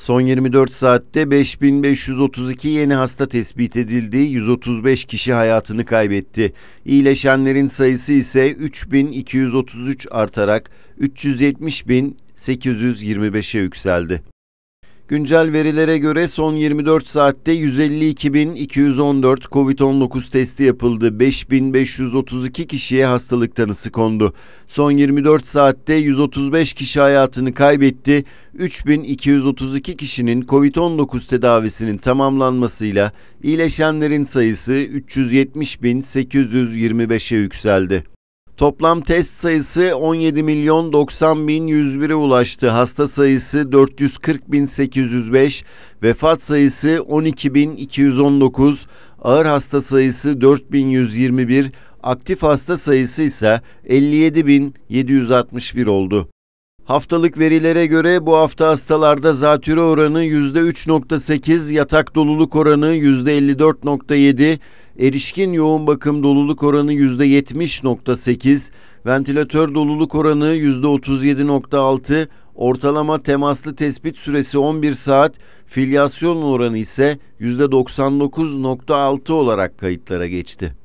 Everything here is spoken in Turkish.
Son 24 saatte 5532 yeni hasta tespit edildi, 135 kişi hayatını kaybetti. İyileşenlerin sayısı ise 3233 artarak 370.825'e yükseldi. Güncel verilere göre son 24 saatte 152.214 COVID-19 testi yapıldı. 5.532 kişiye hastalık tanısı kondu. Son 24 saatte 135 kişi hayatını kaybetti. 3.232 kişinin COVID-19 tedavisinin tamamlanmasıyla iyileşenlerin sayısı 370.825'e yükseldi. Toplam test sayısı 17 milyon 90 bin 101'e ulaştı. Hasta sayısı 440 bin 805, vefat sayısı 12 bin 219, ağır hasta sayısı 4 bin 121, aktif hasta sayısı ise 57 bin 761 oldu. Haftalık verilere göre bu hafta hastalarda zatürre oranı %3.8, yatak doluluk oranı %54.7, erişkin yoğun bakım doluluk oranı %70.8, ventilatör doluluk oranı %37.6, ortalama temaslı tespit süresi 11 saat, filyasyon oranı ise %99.6 olarak kayıtlara geçti.